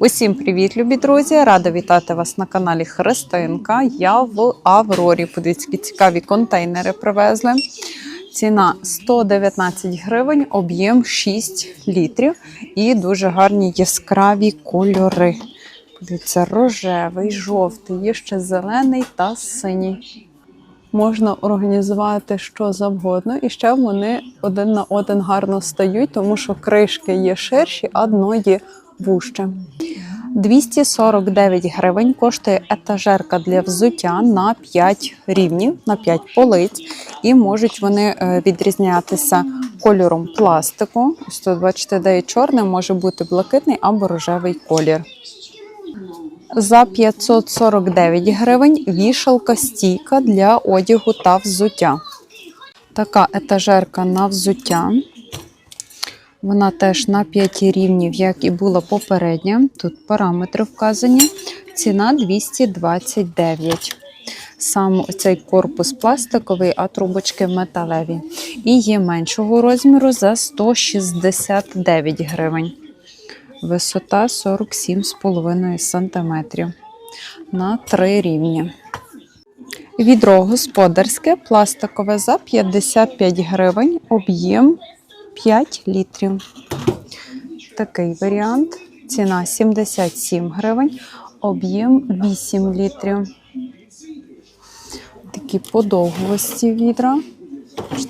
Усім привіт, любі друзі! Рада вітати вас на каналі Христинка. Я в Аврорі. Подивіться, які цікаві контейнери привезли. Ціна 119 гривень, об'єм 6 літрів і дуже гарні яскраві кольори. Подивіться, рожевий, жовтий, є ще зелений та синій. Можна організувати що завгодно, і ще вони один на один гарно стають, тому що кришки є ширші, а дно є вужче. 249 гривень коштує етажерка для взуття на 5 рівнів, на 5 полиць, і можуть вони е, відрізнятися кольором пластику. Ось тут, бачите, де є чорний, може бути блакитний або рожевий колір. За 549 гривень вішалка стійка для одягу та взуття. Така етажерка на взуття. Вона теж на 5 рівнів, як і була попередня. Тут параметри вказані. Ціна 229. Сам цей корпус пластиковий, а трубочки металеві. І є меншого розміру за 169 гривень. Висота 47,5 см на 3 рівні. Відро господарське пластикове за 55 гривень, об'єм 5 літрів. Такий варіант. Ціна 77 гривень, об'єм 8 літрів. Такі подовгості відра.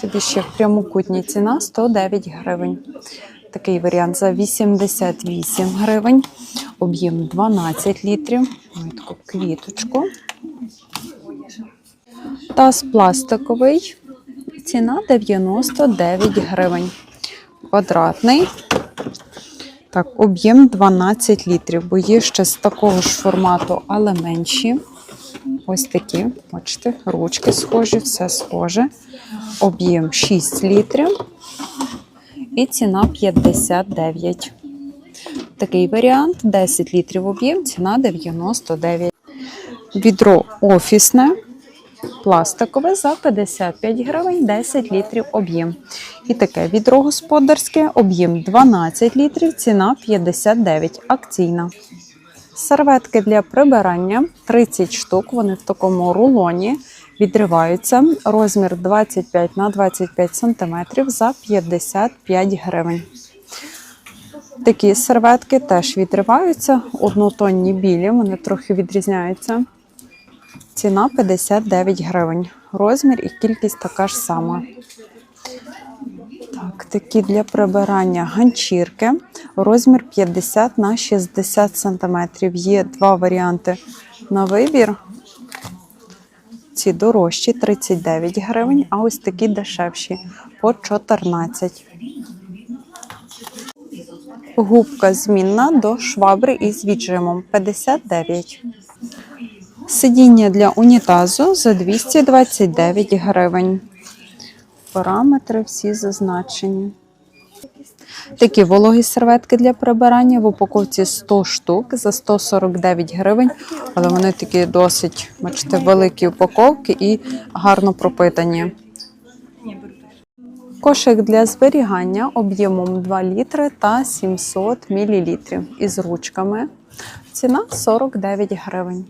Тобі ще прямокутні ціна 109 гривень. Такий варіант за 88 гривень, об'єм 12 літрів. Маю таку квіточку. Таз пластиковий. Ціна 99 гривень. Квадратний. Так, об'єм 12 літрів, бо є ще з такого ж формату, але менші. Ось такі, бачите, ручки схожі, все схоже. Об'єм 6 літрів. І ціна 59. Такий варіант 10 літрів об'єм, ціна 99. Відро офісне, пластикове за 55 гривень, 10 літрів об'єм. І таке відро господарське, об'єм 12 літрів, ціна 59, акційна. Серветки для прибирання 30 штук, вони в такому рулоні відриваються. Розмір 25 на 25 см за 55 гривень. Такі серветки теж відриваються, однотонні білі, вони трохи відрізняються. Ціна 59 гривень. Розмір і кількість така ж сама. Так, такі для прибирання ганчірки. Розмір 50 на 60 см. Є два варіанти на вибір. Ці дорожчі 39 гривень, а ось такі дешевші по 14. Губка змінна до швабри із віджимом 59. Сидіння для унітазу за 229 гривень. Параметри всі зазначені. Такі вологі серветки для прибирання в упаковці 100 штук за 149 гривень, але вони такі досить, бачите, великі упаковки і гарно пропитані. Кошик для зберігання об'ємом 2 літри та 700 мл із ручками. Ціна 49 гривень.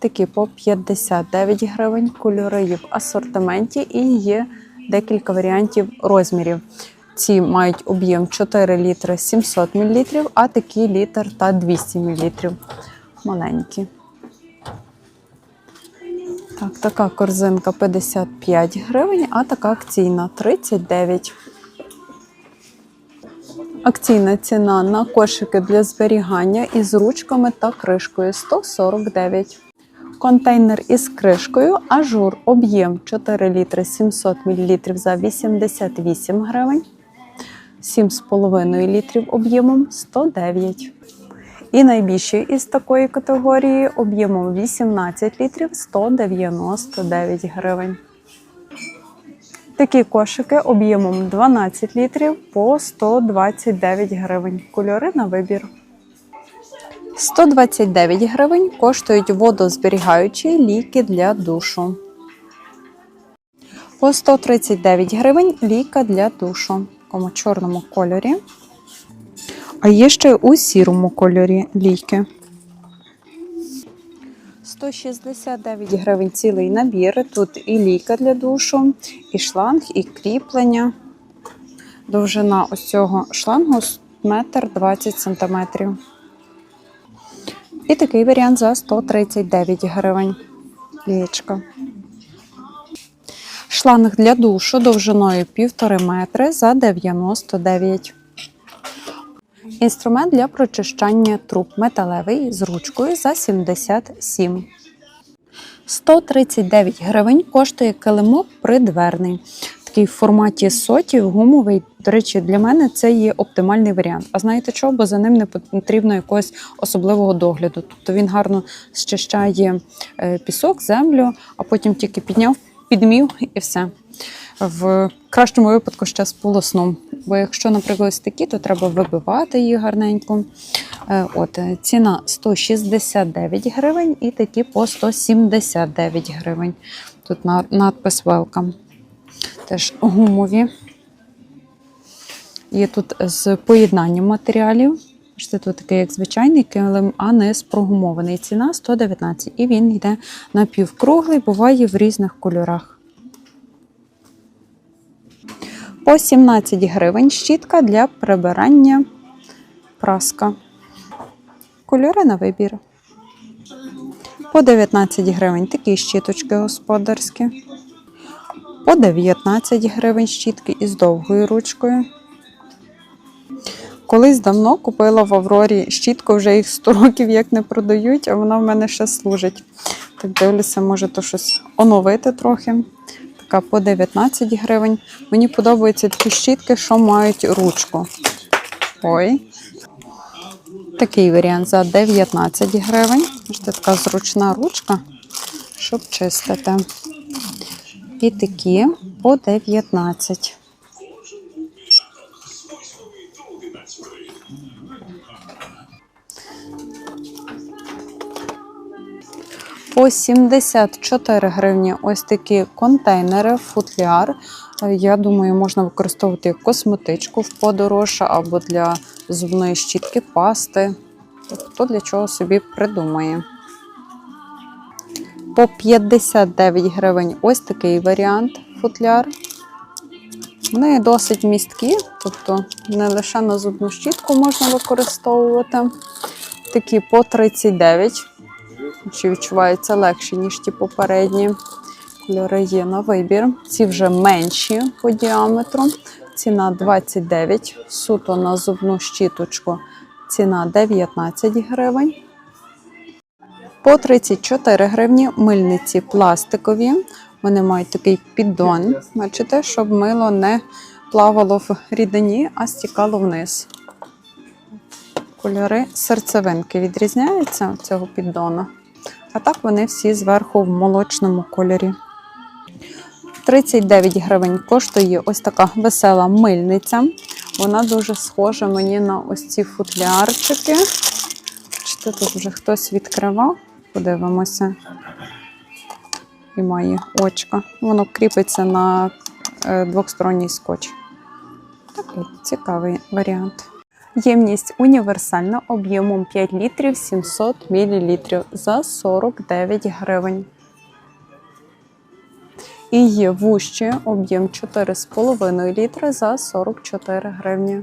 Такі по 59 гривень. Кольори в асортименті і є декілька варіантів розмірів. Ці мають об'єм 4 літри 700 мл, а такі літр та 200 мл. Маленькі. Так, така корзинка 55 гривень, а така акційна 39. Акційна ціна на кошики для зберігання із ручками та кришкою 149. Контейнер із кришкою, ажур, об'єм 4 літри 700 мл за 88 гривень. 7,5 літрів об'ємом 109. І найбільший із такої категорії об'ємом 18 літрів 199 гривень. Такі кошики об'ємом 12 літрів по 129 гривень. Кольори на вибір. 129 гривень коштують водозберігаючі ліки для душу. По 139 гривень ліка для душу в чорному кольорі. А є ще у сірому кольорі лійки. 169 гривень цілий набір. Тут і лійка для душу, і шланг, і кріплення. Довжина ось цього шлангу метр 20 сантиметрів. І такий варіант за 139 гривень. Лієчка. Шланг для душу довжиною 1,5 метри за 99. Інструмент для прочищання труб металевий з ручкою за 77. 139 гривень коштує килимок придверний. Такий в форматі сотів, гумовий. До речі, для мене це є оптимальний варіант. А знаєте чого? Бо за ним не потрібно якогось особливого догляду. Тобто він гарно щищає е, пісок, землю, а потім тільки підняв, підмів і все. В кращому випадку ще з полосном. Бо якщо, наприклад, ось такі, то треба вибивати їх гарненько. Е, От е, ціна 169 гривень і такі по 179 гривень. Тут надпис Welcome. Теж гумові. Є тут з поєднанням матеріалів. Бачите, тут такий як звичайний килим, а не спрогумований. Ціна 119. І він йде напівкруглий, буває в різних кольорах. По 17 гривень щітка для прибирання праска. Кольори на вибір. По 19 гривень такі щіточки господарські. По 19 гривень щітки із довгою ручкою. Колись давно купила в Аврорі щітку, вже їх 100 років як не продають, а вона в мене ще служить. Так дивлюся, може то щось оновити трохи. Така по 19 гривень. Мені подобаються такі щітки, що мають ручку. Ой. Такий варіант за 19 гривень. Бачите, така зручна ручка, щоб чистити. І такі по 19. По 74 гривні ось такі контейнери, футляр. Я думаю, можна використовувати як косметичку в подорож або для зубної щітки, пасти. Хто для чого собі придумає. По 59 гривень ось такий варіант футляр. Вони досить місткі, тобто не лише на зубну щітку можна використовувати. Такі по 39. Чи відчуваються легші, ніж ті попередні. Кольори є на вибір. Ці вже менші по діаметру. Ціна 29. Суто на зубну щіточку. Ціна 19 гривень. По 34 гривні мильниці пластикові. Вони мають такий піддон. Бачите, щоб мило не плавало в рідині, а стікало вниз. Кольори серцевинки відрізняються цього піддону. А так вони всі зверху в молочному кольорі. 39 гривень коштує ось така весела мильниця. Вона дуже схожа мені на ось ці футлярчики. Бачите, тут вже хтось відкривав. Подивимося. І має очка. Воно кріпиться на е, двохсторонній скотч. Такий цікавий варіант. Ємність універсальна об'ємом 5 літрів 700 мл за 49 гривень. І є вущі об'єм 4,5 літри за 44 гривні.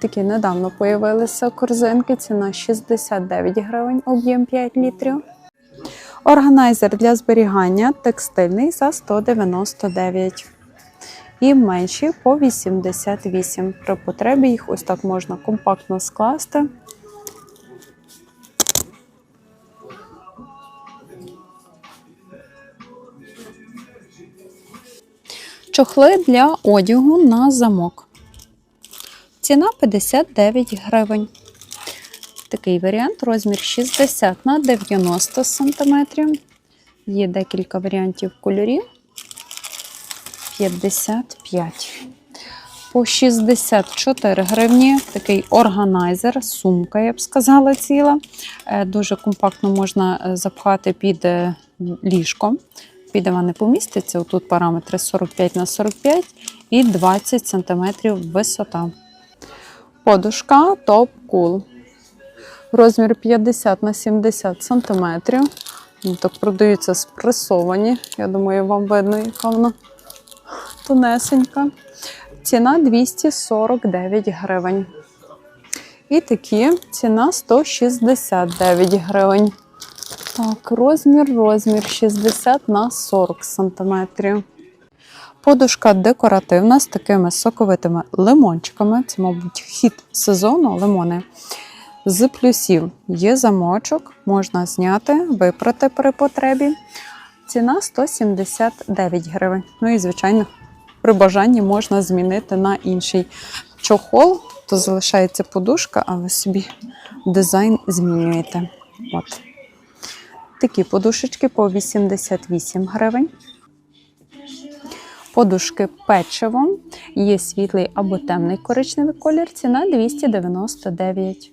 Такі недавно появилися корзинки, ціна 69 гривень, об'єм 5 літрів. Органайзер для зберігання текстильний за 199 і менші по 88. При потребі їх ось так можна компактно скласти. Чохли для одягу на замок. Ціна 59 гривень. Такий варіант, розмір 60 на 90 см. Є декілька варіантів кольорів. 55. По 64 гривні такий органайзер, сумка, я б сказала, ціла. Е, Дуже компактно можна е, запхати під е, ліжко. Піде не поміститься. Тут параметри 45 на 45 і 20 см висота. Подушка Top Cool. Розмір 50 на 70 сантиметрів. Ну, Так продаються спресовані. Я думаю, вам видно, яка вона тонесенька. Ціна 249 гривень. І такі ціна 169 гривень. Так, розмір, розмір 60 на 40 сантиметрів. Подушка декоративна з такими соковитими лимончиками. Це, мабуть, хід сезону лимони. З плюсів є замочок, можна зняти, випрати при потребі. Ціна 179 гривень. Ну і, звичайно, при бажанні можна змінити на інший чохол, то залишається подушка, а ви собі дизайн змінюєте. От. Такі подушечки по 88 гривень. Подушки печиво. Є світлий або темний коричневий колір. Ціна 299.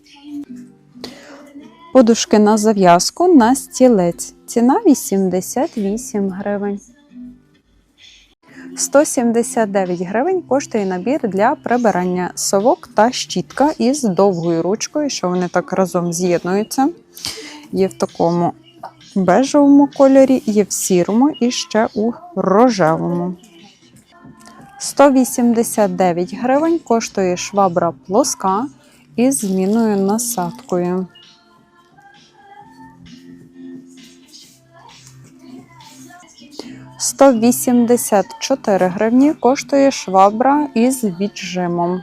Подушки на зав'язку на стілець. Ціна 88 гривень. 179 гривень коштує набір для прибирання совок та щітка із довгою ручкою, що вони так разом з'єднуються. Є в такому бежевому кольорі, є в сірому і ще у рожевому. 189 гривень коштує швабра плоска із зміною насадкою. Сто вісімдесят чотири гривні коштує швабра із віджимом.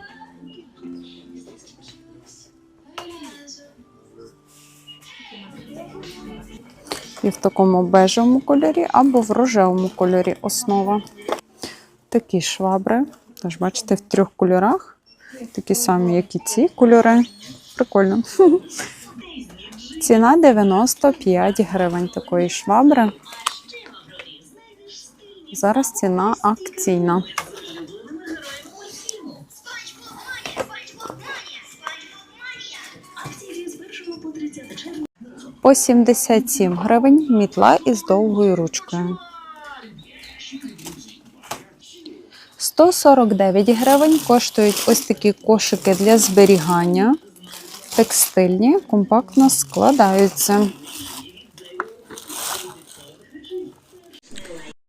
І в такому бежевому кольорі або в рожевому кольорі основа. Такі швабри. Тож, бачите, в трьох кольорах. Такі самі, як і ці кольори. Прикольно. Ціна 95 гривень такої швабри. Зараз ціна акційна. По 77 гривень мітла із довгою ручкою. 149 гривень коштують ось такі кошики для зберігання. Текстильні, компактно складаються.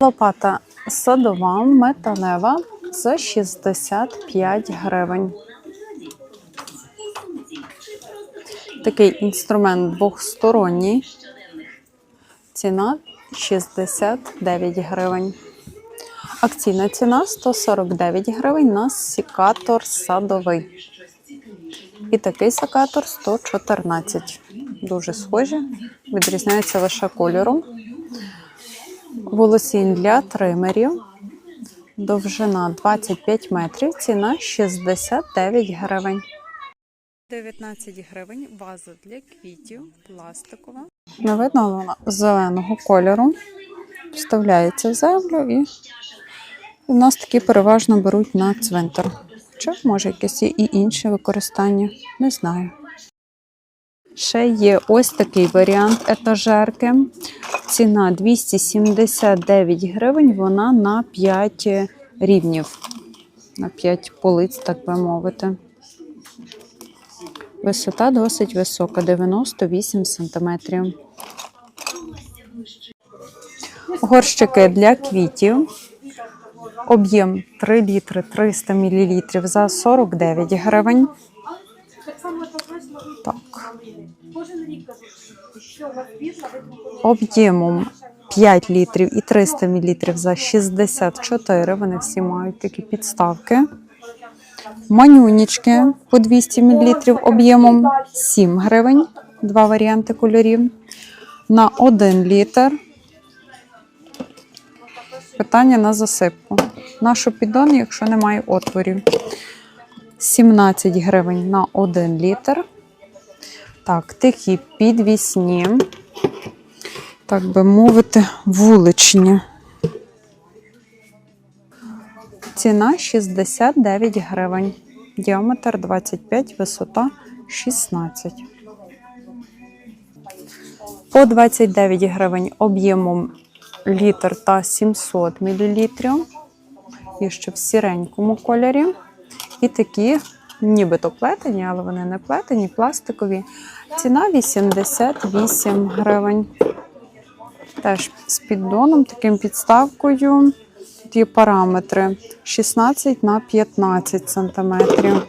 Лопата садова металева за 65 гривень. Такий інструмент двохсторонній. Ціна 69 гривень. Акційна ціна 149 гривень на секатор садовий. І такий секатор 114. Дуже схожі, відрізняються лише кольором. Волосінь для тримерів. Довжина 25 метрів, ціна 69 гривень. 19 гривень ваза для квітів, пластикова. Не видно, зеленого кольору. Вставляється в землю і у нас такі переважно беруть на цвинтар. Чи може якесь і інше використання? Не знаю. Ще є ось такий варіант етажерки. Ціна 279 гривень, вона на 5 рівнів, на 5 полиць, так би мовити. Висота досить висока, 98 см. Горщики для квітів. Об'єм 3 літри 300 мл за 49 гривень. Так. Об'ємом 5 літрів і 300 мл за 64. Вони всі мають такі підставки. Манюнічки по 200 мл об'ємом 7 гривень. Два варіанти кольорів. На 1 літр. Питання на засипку. Нашу піддон, якщо немає отворів. 17 гривень на 1 літр. Так, тихі підвісні. Так би мовити, вуличні. Ціна 69 гривень. Діаметр 25, висота 16. По 29 гривень об'ємом літр та 700 мл. Є ще в сіренькому кольорі. І такі нібито плетені, але вони не плетені, пластикові. Ціна 88 гривень. Теж з піддоном, таким підставкою. Тут є параметри 16 на 15 сантиметрів.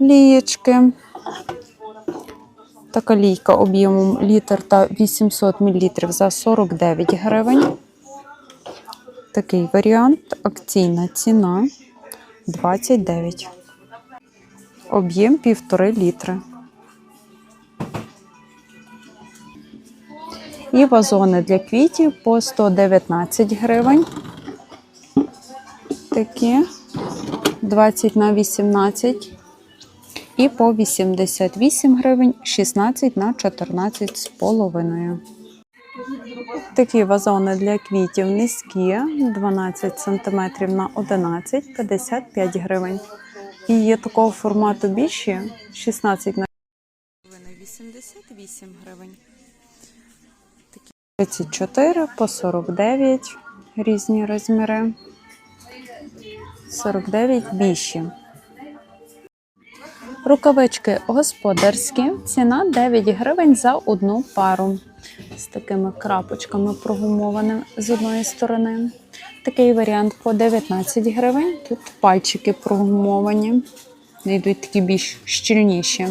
Лієчки. Така лійка об'ємом літр та 800 мл за 49 гривень. Такий варіант. Акційна ціна 29. Об'єм 1,5 літри. І вазони для квітів по 119 гривень. Такі 20 на 18. І по 88 гривень 16 на 14 з половиною. Такі вазони для квітів низькі 12 см на 11 55 гривень. І є такого формату більші 16 на 88 гривень. Такі 34 по 49 різні розміри. 49 більші. Рукавички господарські. Ціна 9 гривень за одну пару. З такими крапочками прогумованими з одної сторони. Такий варіант по 19 гривень. Тут пальчики прогумовані. Вони йдуть такі більш щільніші.